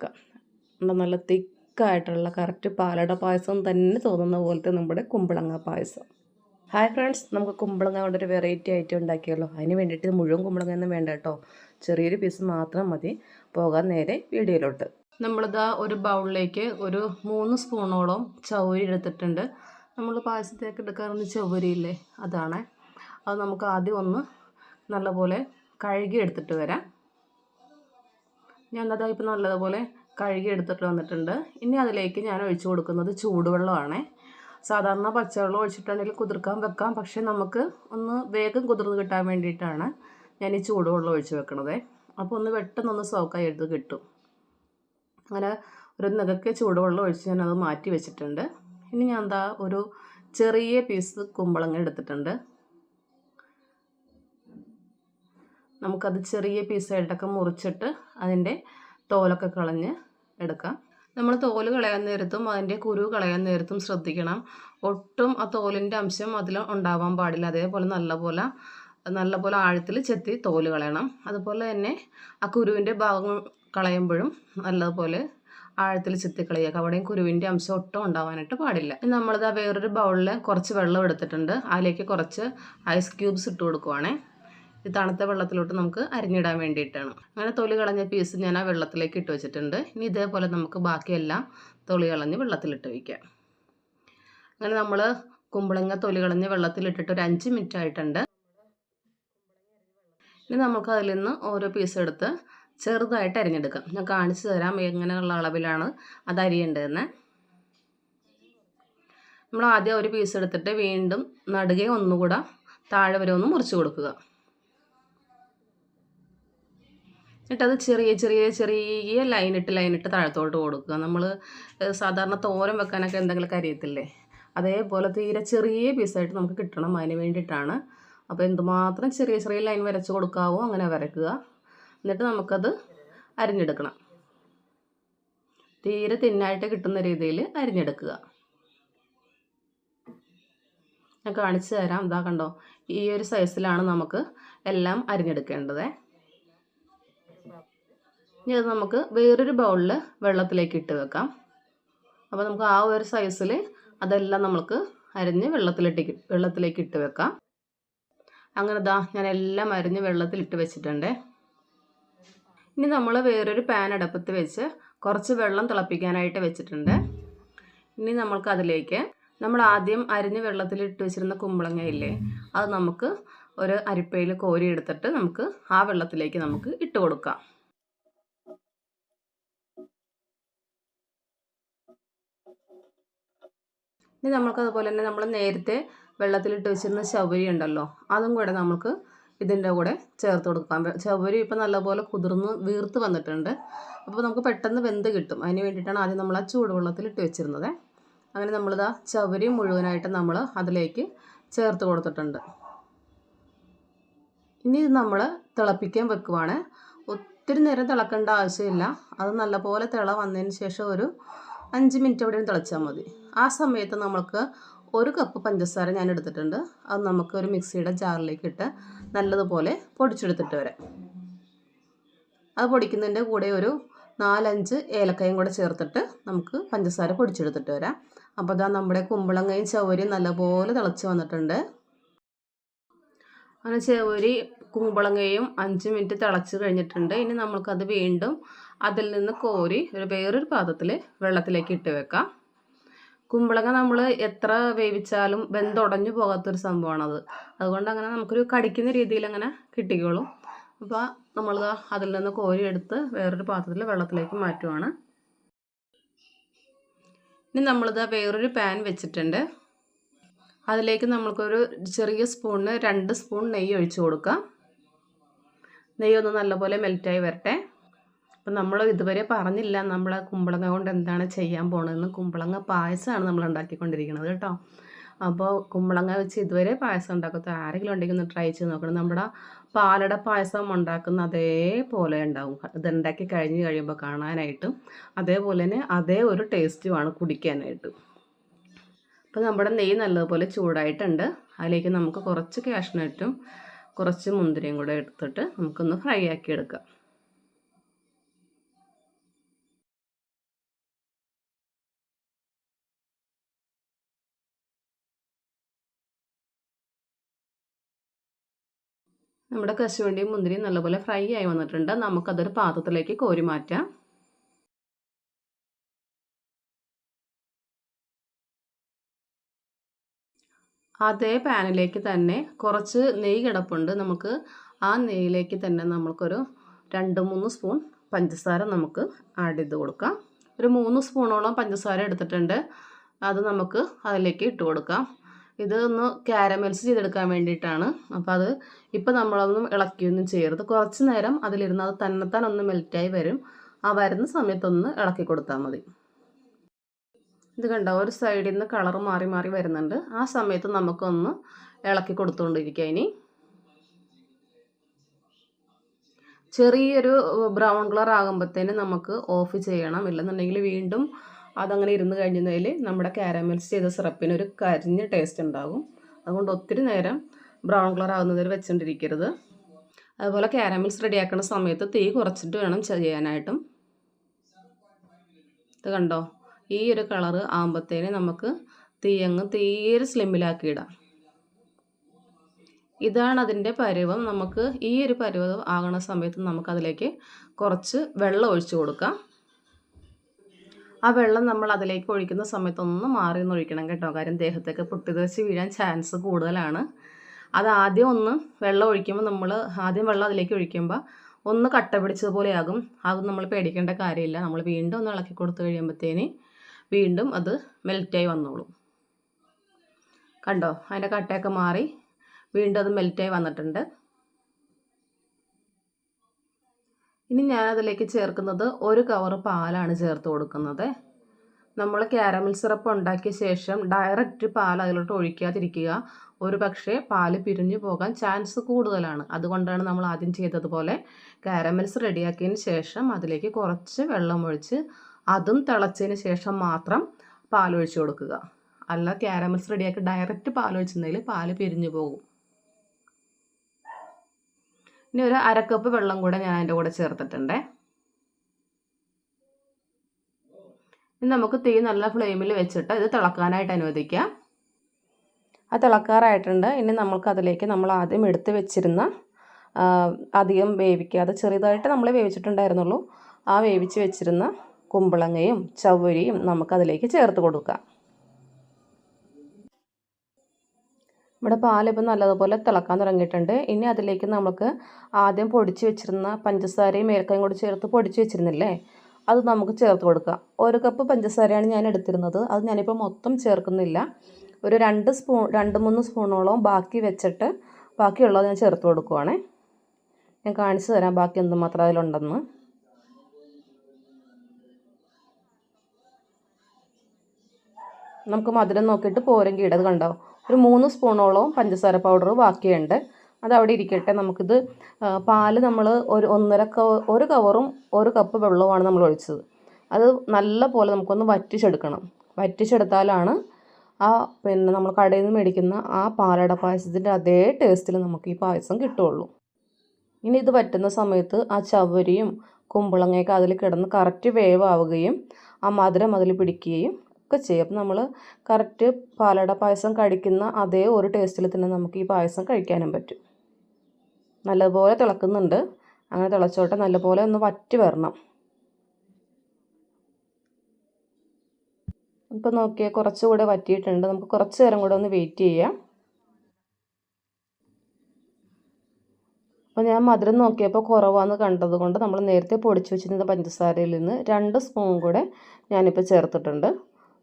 വെക്കാം നമ്മുടെ നല്ല തിക്കായിട്ടുള്ള കറക്റ്റ് പാലട പായസം തന്നെ തോന്നുന്ന പോലത്തെ നമ്മുടെ കുമ്പളങ്ങ പായസം. ഹായ് ഫ്രണ്ട്സ് നമുക്ക് കുമ്പളങ്ങ കൊണ്ടൊരു വെറൈറ്റി ഐറ്റം ഉണ്ടാക്കിയല്ലോ. അതിന് വേണ്ടിയിട്ട് മുഴുവൻ കുമ്പളങ്ങ ഒന്നും വേണ്ട കേട്ടോ. ചെറിയൊരു പീസ് മാത്രം മതി. പോകാൻ നേരെ വീഡിയോയിലോട്ട്. നമ്മളിതാ ഒരു ബൗളിലേക്ക് ഒരു മൂന്ന് സ്പൂണോളം ചൗരി എടുത്തിട്ടുണ്ട്. നമ്മൾ പായസത്തേക്ക് എടുക്കാറുണ്ട് ചൗരിയില്ലേ അതാണ്. അത് നമുക്ക് ആദ്യം ഒന്ന് നല്ലപോലെ കഴുകി എടുത്തിട്ട് വരാം. ഞാൻ അതാ ഇപ്പോൾ നല്ലതുപോലെ കഴുകി എടുത്തിട്ട് വന്നിട്ടുണ്ട്. ഇനി അതിലേക്ക് ഞാൻ ഒഴിച്ചു കൊടുക്കുന്നത് ചൂടുവെള്ളമാണ്. സാധാരണ പച്ചവെള്ളം ഒഴിച്ചിട്ടുണ്ടെങ്കിൽ കുതിർക്കാൻ വെക്കാം. പക്ഷേ നമുക്ക് ഒന്ന് വേഗം കുതിർന്ന് കിട്ടാൻ വേണ്ടിയിട്ടാണ് ഞാൻ ഈ ചൂടുവെള്ളം ഒഴിച്ച് വെക്കണത്. അപ്പോൾ ഒന്ന് പെട്ടെന്നൊന്ന് സോക്കായി എടുത്ത് കിട്ടും. അങ്ങനെ ഒരു നികക്കെ ചൂടുവെള്ളം ഒഴിച്ച് ഞാനത് മാറ്റി വെച്ചിട്ടുണ്ട്. ഇനി ഞാൻ എന്താ ഒരു ചെറിയ പീസ് കുമ്പളങ്ങ എടുത്തിട്ടുണ്ട്. നമുക്കത് ചെറിയ പീസായിട്ടൊക്കെ മുറിച്ചിട്ട് അതിന്റെ തോലൊക്കെ കളഞ്ഞ് എടുക്കാം. നമ്മൾ തോൽ കളയാൻ നേരത്തും അതിന്റെ കുരു കളയാൻ നേരത്തും ശ്രദ്ധിക്കണം. ഒട്ടും ആ തോലിന്റെ അംശം അതിൽ ഉണ്ടാവാൻ പാടില്ല. അതേപോലെ നല്ലപോലെ നല്ലപോലെ ആഴത്തിൽ ചെത്തി തോൽ കളയണം. അതുപോലെ തന്നെ ആ കുരുവിന്റെ ഭാഗം കളയുമ്പോഴും നല്ലതുപോലെ ആഴത്തിൽ ചെത്തി കളയുക. അവിടെയും കുരുവിന്റെ അംശം ഒട്ടും ഉണ്ടാവാനായിട്ട് പാടില്ല. നമ്മളിത് വേറൊരു ബൗളിൽ കുറച്ച് വെള്ളം എടുത്തിട്ടുണ്ട്. അതിലേക്ക് കുറച്ച് ഐസ് ക്യൂബ്സ് ഇട്ട് കൊടുക്കുവാണേ. ഈ തണുത്ത വെള്ളത്തിലോട്ട് നമുക്ക് അരിഞ്ഞിടാൻ വേണ്ടിയിട്ടാണ്. അങ്ങനെ തൊലി കളഞ്ഞ പീസ് ഞാൻ ആ വെള്ളത്തിലേക്ക് ഇട്ട് വെച്ചിട്ടുണ്ട്. ഇനി ഇതേപോലെ നമുക്ക് ബാക്കിയെല്ലാം തൊലി കളഞ്ഞ് വെള്ളത്തിലിട്ട് വയ്ക്കാം അങ്ങനെ നമ്മൾ കുമ്പളങ്ങ തൊലി കളഞ്ഞ് വെള്ളത്തിലിട്ടിട്ട് ഒരു അഞ്ച് മിനിറ്റ് ആയിട്ടുണ്ട്. ഇനി നമുക്ക് അതിൽ നിന്ന് ഓരോ പീസ് എടുത്ത് ചെറുതായിട്ട് അരിഞ്ഞെടുക്കാം. ഞാൻ കാണിച്ചു തരാം എങ്ങനെയുള്ള അളവിലാണ് അത് അരിയേണ്ടതെന്ന്. നമ്മൾ ആദ്യം ഒരു പീസ് എടുത്തിട്ട് വീണ്ടും നടുകെ ഒന്നുകൂടെ താഴെ വരെ ഒന്ന് മുറിച്ച് കൊടുക്കുക. എന്നിട്ടത് ചെറിയ ചെറിയ ചെറിയ ലൈനിട്ട് ലൈനിട്ട് താഴത്തോട്ട് കൊടുക്കുക. നമ്മൾ സാധാരണ തോരൻ വെക്കാനൊക്കെ എന്തെങ്കിലും കരിയത്തില്ലേ അതേപോലെ തീരെ ചെറിയ പീസായിട്ട് നമുക്ക് കിട്ടണം അതിന് വേണ്ടിയിട്ടാണ്. അപ്പോൾ എന്തുമാത്രം ചെറിയ ചെറിയ ലൈൻ വരച്ച് കൊടുക്കാവോ അങ്ങനെ വരക്കുക. എന്നിട്ട് നമുക്കത് അരിഞ്ഞെടുക്കണം. തീരെ തിന്നായിട്ട് കിട്ടുന്ന രീതിയിൽ അരിഞ്ഞെടുക്കുക. ഞാൻ കാണിച്ചു തരാം. ഇതാ കണ്ടോ ഈ ഒരു സൈസിലാണ് നമുക്ക് എല്ലാം അരിഞ്ഞെടുക്കേണ്ടത്. ഇനി അത് നമുക്ക് വേറൊരു ബൗളിൽ വെള്ളത്തിലേക്ക് ഇട്ട് വെക്കാം. അപ്പോൾ നമുക്ക് ആ ഒരു സൈസിൽ അതെല്ലാം നമുക്ക് അരിഞ്ഞ് വെള്ളത്തിലിട്ട് വെള്ളത്തിലേക്ക് ഇട്ട് വെക്കാം. അങ്ങനെ ദാ ഞാൻ എല്ലാം അരിഞ്ഞ് വെള്ളത്തിലിട്ട് വെച്ചിട്ടുണ്ട്. ഇനി നമ്മൾ വേറൊരു പാൻ അടുപ്പത്ത് വെച്ച് കുറച്ച് വെള്ളം തിളപ്പിക്കാനായിട്ട് വെച്ചിട്ടുണ്ട്. ഇനി നമ്മൾക്ക് അതിലേക്ക് നമ്മൾ ആദ്യം അരിഞ്ഞ് വെള്ളത്തിലിട്ട് വെച്ചിരുന്ന കുമ്പളങ്ങയില്ലേ അത് നമുക്ക് ഒരു അരിപ്പയിൽ കോരി എടുത്തിട്ട് നമുക്ക് ആ വെള്ളത്തിലേക്ക് നമുക്ക് ഇട്ട് കൊടുക്കാം. ഇനി നമുക്ക് അതുപോലെ തന്നെ നമ്മൾ നേരത്തെ വെള്ളത്തിലിട്ട് വെച്ചിരുന്ന ചവരി ഉണ്ടല്ലോ അതും കൂടെ നമുക്ക് ഇതിന്റെ കൂടെ ചേർത്ത് കൊടുക്കാം. ചവരി ഇപ്പം നല്ലപോലെ കുതിർന്ന് വീർത്ത് വന്നിട്ടുണ്ട്. അപ്പോൾ നമുക്ക് പെട്ടെന്ന് വെന്ത് കിട്ടും. അതിന് വേണ്ടിയിട്ടാണ് ആദ്യം നമ്മൾ ആ ചൂടുവെള്ളത്തിൽ ഇട്ട് വെച്ചിരുന്നത്. അങ്ങനെ നമ്മളിതാ ചവരി മുഴുവനായിട്ട് നമ്മൾ അതിലേക്ക് ചേർത്ത് കൊടുത്തിട്ടുണ്ട്. ഇനി ഇത് നമ്മൾ തിളപ്പിക്കാൻ വെക്കുവാണ്. ഒത്തിരി നേരം തിളക്കേണ്ട ആവശ്യമില്ല. അത് നല്ലപോലെ തിള വന്നതിന് ശേഷം ഒരു അഞ്ച് മിനിറ്റ് എവിടെയും തിളച്ചാൽ മതി. ആ സമയത്ത് നമ്മൾക്ക് ഒരു കപ്പ് പഞ്ചസാര ഞാൻ എടുത്തിട്ടുണ്ട്. അത് നമുക്ക് ഒരു മിക്സിയുടെ ജാറിലേക്ക് ഇട്ട് നല്ലതുപോലെ പൊടിച്ചെടുത്തിട്ട് വരാം. അത് പൊടിക്കുന്നതിന്റെ കൂടെ ഒരു നാലഞ്ച് ഏലക്കയും കൂടെ ചേർത്തിട്ട് നമുക്ക് പഞ്ചസാര പൊടിച്ചെടുത്തിട്ട് വരാം. അപ്പോൾ അതാ നമ്മുടെ കുമ്പളങ്ങയും ചവരിയും നല്ലപോലെ തിളച്ച് വന്നിട്ടുണ്ട്. അങ്ങനെ ചവരി കുമ്പളങ്ങയും അഞ്ച് മിനിറ്റ് തിളച്ച് കഴിഞ്ഞിട്ടുണ്ട്. ഇനി നമുക്കത് വീണ്ടും അതിൽ നിന്ന് കോരി ഒരു വേറൊരു പാത്രത്തിൽ വെള്ളത്തിലേക്ക് ഇട്ട് വെക്കാം. കുമ്പളങ്ങ നമ്മൾ എത്ര വേവിച്ചാലും വെന്തുടഞ്ഞു പോകാത്തൊരു സംഭവമാണത്. അതുകൊണ്ട് അങ്ങനെ നമുക്കൊരു കടിക്കുന്ന രീതിയിൽ അങ്ങനെ കിട്ടിക്കോളും അപ്പോൾ നമ്മൾ അതിൽ നിന്ന് കോരി എടുത്ത് വേറൊരു പാത്രത്തിൽ വെള്ളത്തിലേക്ക് മാറ്റുവാണ്. ഇനി നമ്മളിത് വേറൊരു പാൻ വെച്ചിട്ടുണ്ട്. അതിലേക്ക് നമ്മൾക്കൊരു ചെറിയ സ്പൂണിന് രണ്ട് സ്പൂൺ നെയ്യ് ഒഴിച്ചു കൊടുക്കാം. നെയ്യ് ഒന്ന് നല്ലപോലെ മെൽറ്റായി വരട്ടെ. അപ്പം നമ്മൾ ഇതുവരെ പറഞ്ഞില്ല നമ്മൾ കുമ്പളങ്ങ കൊണ്ട് എന്താണ് ചെയ്യാൻ പോണതെന്ന്. കുമ്പളങ്ങ പായസമാണ് നമ്മൾ ഉണ്ടാക്കിക്കൊണ്ടിരിക്കുന്നത് കേട്ടോ. അപ്പോൾ കുമ്പളങ്ങ വെച്ച് ഇതുവരെ പായസം ഉണ്ടാക്കാത്ത ആരെങ്കിലും ഉണ്ടെങ്കിൽ ഒന്ന് ട്രൈ ചെയ്ത് നോക്കണം. നമ്മുടെ പാലട പായസം ഉണ്ടാക്കുന്ന അതേപോലെ ഉണ്ടാവും. ഇതുണ്ടാക്കി കഴിഞ്ഞ് കഴിയുമ്പോൾ കാണാനായിട്ടും അതേപോലെ തന്നെ അതേ ഒരു ടേസ്റ്റുമാണ് കുടിക്കാനായിട്ട്. അപ്പോൾ നമ്മുടെ നെയ്യ് നല്ലതുപോലെ ചൂടായിട്ടുണ്ട്. അതിലേക്ക് നമുക്ക് കുറച്ച് കാഷ്നട്ടും കുറച്ച് മുന്തിരിയും കൂടെ എടുത്തിട്ട് നമുക്കൊന്ന് ഫ്രൈ ആക്കി എടുക്കാം. നമ്മുടെ കശുവണ്ടിയും മുന്തിരിയും നല്ലപോലെ ഫ്രൈ ആയി വന്നിട്ടുണ്ട്. നമുക്കതൊരു പാത്രത്തിലേക്ക് കോരി മാറ്റാം. അതേ പാനിലേക്ക് തന്നെ കുറച്ച് നെയ്യ് കിടപ്പുണ്ട്. നമുക്ക് ആ നെയ്യിലേക്ക് തന്നെ നമുക്കൊരു രണ്ട് മൂന്ന് സ്പൂൺ പഞ്ചസാര നമുക്ക് ആഡ് ചെയ്ത് കൊടുക്കാം. ഒരു മൂന്ന് സ്പൂണോളം പഞ്ചസാര എടുത്തിട്ടുണ്ട്. അത് നമുക്ക് അതിലേക്ക് ഇട്ട് കൊടുക്കാം. ഇത് ഒന്ന് ചെയ്തെടുക്കാൻ വേണ്ടിയിട്ടാണ്. അപ്പോൾ അത് ഇപ്പോൾ നമ്മളൊന്നും ഇളക്കിയൊന്നും ചെയ്യരുത്. കുറച്ച് നേരം അതിലിരുന്ന് അത് തന്നെത്താൻ ഒന്ന് മെൽറ്റായി വരും. ആ വരുന്ന സമയത്തൊന്ന് ഇളക്കി കൊടുത്താൽ മതി. ഇത് കണ്ട? ഒരു സൈഡിൽ നിന്ന് കളർ മാറി മാറി വരുന്നുണ്ട്. ആ സമയത്ത് നമുക്കൊന്ന് ഇളക്കി കൊടുത്തുകൊണ്ടിരിക്കുക ഇനി. ചെറിയൊരു ബ്രൗൺ കളർ ആകുമ്പോഴത്തേന് നമുക്ക് ഓഫ് ചെയ്യണം. ഇല്ലെന്നുണ്ടെങ്കിൽ വീണ്ടും അതങ്ങനെ ഇരുന്ന് കഴിഞ്ഞതിൽ നമ്മുടെ കാരമൽസ് ചെയ്ത സിറപ്പിന് ഒരു കരിഞ്ഞ ടേസ്റ്റ് ഉണ്ടാകും. അതുകൊണ്ട് ഒത്തിരി നേരം ബ്രൗൺ കളർ ആകുന്നതിൽ വെച്ചുകൊണ്ടിരിക്കരുത് അതുപോലെ കാരമൽസ് റെഡിയാക്കുന്ന സമയത്ത് തീ കുറച്ചിട്ട് വേണം ചെയ്യാനായിട്ടും. ഇത് കണ്ടോ? ഈ ഒരു കളർ ആകുമ്പോഴത്തേന് നമുക്ക് തീ അങ്ങ് തീരെ സ്ലിമ്മിലാക്കിയിടാം ഇതാണ് അതിന്റെ പരുവം. നമുക്ക് ഈ ഒരു പരുവം ആകുന്ന സമയത്ത് നമുക്കതിലേക്ക് കുറച്ച് വെള്ളം ഒഴിച്ചു കൊടുക്കാം. ആ വെള്ളം നമ്മൾ അതിലേക്ക് ഒഴിക്കുന്ന സമയത്തൊന്ന് മാറി ഒന്ന് ഒഴിക്കണം കേട്ടോ. കാര്യം ദേഹത്തേക്ക് പൊട്ടിത്തെറിച്ച് വീഴാൻ ചാൻസ് കൂടുതലാണ്. അത് ആദ്യം ഒന്ന് വെള്ളം ഒഴിക്കുമ്പോൾ നമ്മൾ ആദ്യം വെള്ളം അതിലേക്ക് ഒഴിക്കുമ്പോൾ ഒന്ന് കട്ട പിടിച്ചതുപോലെയാകും. അത് നമ്മൾ പേടിക്കേണ്ട കാര്യമില്ല. നമ്മൾ വീണ്ടും ഒന്ന് ഇളക്കി കൊടുത്തു കഴിയുമ്പോഴത്തേന് വീണ്ടും അത് മെൽറ്റായി വന്നോളും. കണ്ടോ? അതിന്റെ കട്ടയൊക്കെ മാറി വീണ്ടും അത് മെൽറ്റായി വന്നിട്ടുണ്ട്. ഇനി ഞാൻ അതിലേക്ക് ചേർക്കുന്നത് ഒരു കവർ പാലാണ് ചേർത്ത് കൊടുക്കുന്നത്. നമ്മൾ ക്യാരമൽ സിറപ്പ് ഉണ്ടാക്കിയ ശേഷം ഡയറക്റ്റ് പാൽ അതിലോട്ട് ഒഴിക്കാതിരിക്കുക. ഒരു പക്ഷേ പാൽ പിരിഞ്ഞു പോകാൻ ചാൻസ് കൂടുതലാണ്. അതുകൊണ്ടാണ് നമ്മൾ ആദ്യം ചെയ്തതുപോലെ കാരമൽസ് റെഡിയാക്കിയതിന് ശേഷം അതിലേക്ക് കുറച്ച് വെള്ളം ഒഴിച്ച് അതും തിളച്ചതിന് ശേഷം മാത്രം പാലൊഴിച്ച് കൊടുക്കുക. അല്ല ക്യാരമൽസ് റെഡിയാക്കി ഡയറക്റ്റ് പാലൊഴിച്ചെന്നതിൽ പാൽ പിരിഞ്ഞു പോകും. ഇനി ഒരു അരക്കപ്പ് വെള്ളം കൂടെ ഞാൻ അതിന്റെ കൂടെ ചേർത്തിട്ടുണ്ട്. ഇനി നമുക്ക് തീ നല്ല ഫ്ലെയിമിൽ വെച്ചിട്ട് ഇത് തിളക്കാനായിട്ട് അനുവദിക്കാം. ആ തിളക്കാറായിട്ടുണ്ട്. ഇനി നമുക്ക് അതിലേക്ക് നമ്മൾ ആദ്യം എടുത്ത് വെച്ചിരുന്ന അധികം വേവിക്കാതെ ചെറുതായിട്ട് നമ്മൾ വേവിച്ചിട്ടുണ്ടായിരുന്നുള്ളൂ. ആ വേവിച്ച് വെച്ചിരുന്ന കുമ്പളങ്ങയും ചവരിയും നമുക്കതിലേക്ക് ചേർത്ത് കൊടുക്കാം. നമ്മുടെ പാലിപ്പം നല്ലതുപോലെ തിളക്കാൻ തുടങ്ങിയിട്ടുണ്ട്. ഇനി അതിലേക്ക് നമുക്ക് ആദ്യം പൊടിച്ച് വെച്ചിരുന്ന പഞ്ചസാരയും ഏലക്കയും കൂടി ചേർത്ത് പൊടിച്ച് വെച്ചിരുന്നില്ലേ? അത് നമുക്ക് ചേർത്ത് കൊടുക്കാം. ഒരു കപ്പ് പഞ്ചസാരയാണ് ഞാൻ എടുത്തിരുന്നത്. അത് ഞാനിപ്പോൾ മൊത്തം ചേർക്കുന്നില്ല. ഒരു രണ്ട് സ്പൂൺ രണ്ട് മൂന്ന് സ്പൂണോളം ബാക്കി വെച്ചിട്ട് ബാക്കിയുള്ളത് ഞാൻ ചേർത്ത് കൊടുക്കുവാണേ. ഞാൻ കാണിച്ചു തരാം ബാക്കി എന്തുമാത്രം അതിലുണ്ടെന്ന്. നമുക്ക് മധുരം നോക്കിയിട്ട് പോരെങ്കിൽ ഇടത് കണ്ടോ? ഒരു മൂന്ന് സ്പൂണോളം പഞ്ചസാര പൗഡർ ബാക്കിയുണ്ട്. അത് അവിടെ ഇരിക്കട്ടെ. നമുക്കിത് പാൽ നമ്മൾ ഒരു ഒന്നര കവ ഒരു കവറും ഒരു കപ്പ് വെള്ളവുമാണ് നമ്മൾ ഒഴിച്ചത്. അത് നല്ല പോലെ നമുക്കൊന്ന് വറ്റിച്ചെടുക്കണം. വറ്റിച്ചെടുത്താലാണ് ആ പിന്നെ നമ്മൾ കടയിൽ നിന്ന് മേടിക്കുന്ന ആ പാലട പായസത്തിന്റെ അതേ ടേസ്റ്റിൽ നമുക്ക് ഈ പായസം കിട്ടുള്ളൂ. ഇനി ഇത് വറ്റുന്ന സമയത്ത് ആ ചവരിയും കുമ്പളങ്ങയൊക്കെ അതിൽ കിടന്ന് കറക്റ്റ് വേവാവുകയും ആ മധുരം അതിൽ പിടിക്കുകയും ഒക്കെ ചെയ്യും. അപ്പം നമ്മൾ കറക്റ്റ് പാലട പായസം കഴിക്കുന്ന അതേ ഒരു ടേസ്റ്റിൽ തന്നെ നമുക്ക് ഈ പായസം കഴിക്കാനും പറ്റും. നല്ലപോലെ തിളക്കുന്നുണ്ട്. അങ്ങനെ തിളച്ചോട്ടെ നല്ലപോലെ ഒന്ന് വറ്റി വരണം. ഇപ്പം നോക്കിയാൽ കുറച്ചുകൂടെ വറ്റിയിട്ടുണ്ട്. നമുക്ക് കുറച്ച് നേരം കൂടെ ഒന്ന് വെയിറ്റ് ചെയ്യാം. അപ്പോൾ ഞാൻ മധുരം നോക്കിയപ്പോൾ കുറവാന്ന് കണ്ടത് കൊണ്ട് നമ്മൾ നേരത്തെ പൊടിച്ച് വെച്ചിരുന്ന പഞ്ചസാരയിൽ നിന്ന് രണ്ട് സ്പൂൺ കൂടെ ഞാനിപ്പോൾ ചേർത്തിട്ടുണ്ട്.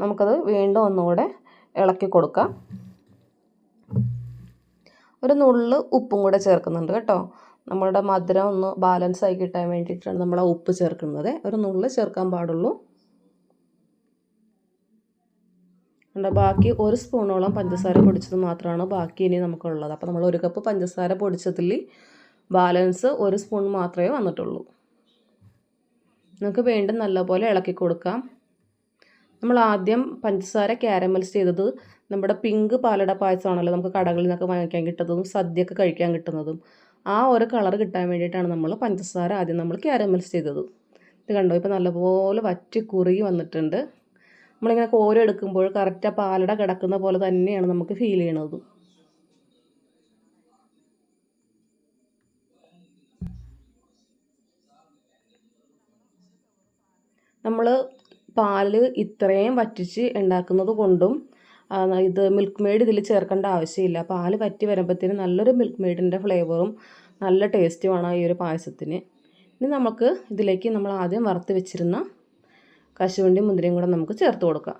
നമുക്കത് വീണ്ടും ഒന്നുകൂടെ ഇളക്കി കൊടുക്കാം. ഒരു നുള്ള് ഉപ്പും കൂടെ ചേർക്കുന്നുണ്ട് കേട്ടോ. നമ്മളുടെ മധുരം ഒന്ന് ബാലൻസ് ആയി കിട്ടാൻ വേണ്ടിയിട്ടാണ് നമ്മൾ ആ ഉപ്പ് ചേർക്കുന്നത്. ഒരു നുള്ള് ചേർക്കാൻ പാടുള്ളൂ. എന്താ ബാക്കി ഒരു സ്പൂണോളം പഞ്ചസാര പൊടിച്ചത് മാത്രമാണ് ബാക്കി ഇനി നമുക്കുള്ളത്. അപ്പോൾ നമ്മൾ ഒരു കപ്പ് പഞ്ചസാര പൊടിച്ചതിൽ ബാലൻസ് ഒരു സ്പൂൺ മാത്രമേ വന്നിട്ടുള്ളൂ. നമുക്ക് വീണ്ടും നല്ലപോലെ ഇളക്കി കൊടുക്കാം. നമ്മൾ ആദ്യം പഞ്ചസാര ക്യാരമൽസ് ചെയ്തത് നമ്മുടെ പിങ്ക് പാലട പായസമാണല്ലോ നമുക്ക് കടകളിൽ നിന്നൊക്കെ വാങ്ങിക്കാൻ കിട്ടുന്നതും സദ്യയൊക്കെ കഴിക്കാൻ കിട്ടുന്നതും. ആ ഒരു കളർ കിട്ടാൻ വേണ്ടിയിട്ടാണ് നമ്മൾ പഞ്ചസാര ആദ്യം നമ്മൾ ക്യാരമൽസ് ചെയ്തത്. ഇത് കണ്ടോ? ഇപ്പോൾ നല്ലപോലെ വറ്റി കുറുകി വന്നിട്ടുണ്ട്. നമ്മളിങ്ങനെ കോരം എടുക്കുമ്പോൾ കറക്റ്റ് പാലട കിടക്കുന്ന പോലെ തന്നെയാണ് നമുക്ക് ഫീൽ ചെയ്യണത്. നമ്മൾ പാൽ ഇത്രയും വറ്റിച്ച് ഉണ്ടാക്കുന്നത് കൊണ്ടും ഇത് മിൽക്ക് മെയ്ഡ് ഇതിൽ ചേർക്കേണ്ട ആവശ്യമില്ല. പാൽ വറ്റി വരുമ്പോഴത്തേനും നല്ലൊരു മിൽക്ക് മെയ്ഡിന്റെ ഫ്ലേവറും നല്ല ടേസ്റ്റുമാണ് ഈ ഒരു പായസത്തിന്. ഇനി നമുക്ക് ഇതിലേക്ക് നമ്മൾ ആദ്യം വറുത്ത് വെച്ചിരുന്ന കശുവണ്ടി മുന്തിരിയും കൂടെ നമുക്ക് ചേർത്ത് കൊടുക്കാം.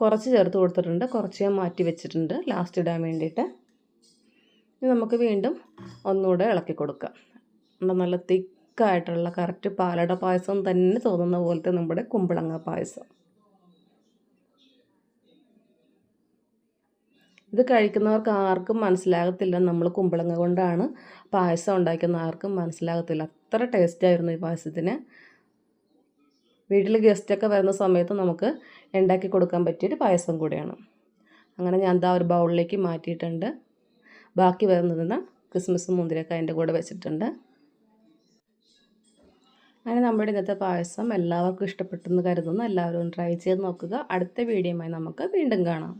കുറച്ച് ചേർത്ത് കൊടുത്തിട്ടുണ്ട്. കുറച്ച് ഞാൻ മാറ്റി വെച്ചിട്ടുണ്ട്. ലാസ്റ്റ് ഇടാൻ വേണ്ടിയിട്ട്. ഇനി നമുക്ക് വീണ്ടും ഒന്നുകൂടെ ഇളക്കി കൊടുക്കാം. നല്ല നല്ല തിക്കായിട്ടുള്ള കറക്റ്റ് പാലട പായസം തന്നെ തോന്നുന്ന പോലത്തെ നമ്മുടെ കുമ്പളങ്ങ പായസം. ഇത് കഴിക്കുന്നവർക്ക് ആർക്കും മനസ്സിലാകത്തില്ല നമ്മൾ കുമ്പളങ്ങ കൊണ്ടാണ് പായസം ഉണ്ടാക്കുന്ന ആർക്കും മനസ്സിലാകത്തില്ല. അത്ര ടേസ്റ്റായിരുന്നു ഈ പായസത്തിന്. വീട്ടിൽ ഗസ്റ്റൊക്കെ വരുന്ന സമയത്ത് നമുക്ക് ഉണ്ടാക്കി കൊടുക്കാൻ പറ്റിയൊരു പായസം കൂടിയാണ്. അങ്ങനെ ഞാൻ എന്താ ഒരു ബൗളിലേക്ക് മാറ്റിയിട്ടുണ്ട്. ബാക്കി വരുന്നതെന്ന് ക്രിസ്മസ് മുന്തിരിയൊക്കെ അതിന്റെ കൂടെ വെച്ചിട്ടുണ്ട്. അങ്ങനെ നമ്മുടെ ഇന്നത്തെ പായസം എല്ലാവർക്കും ഇഷ്ടപ്പെട്ടെന്ന് കരുതുന്നു. എല്ലാവരും ട്രൈ ചെയ്ത് നോക്കുക. അടുത്ത വീഡിയോയുമായി നമുക്ക് വീണ്ടും കാണാം.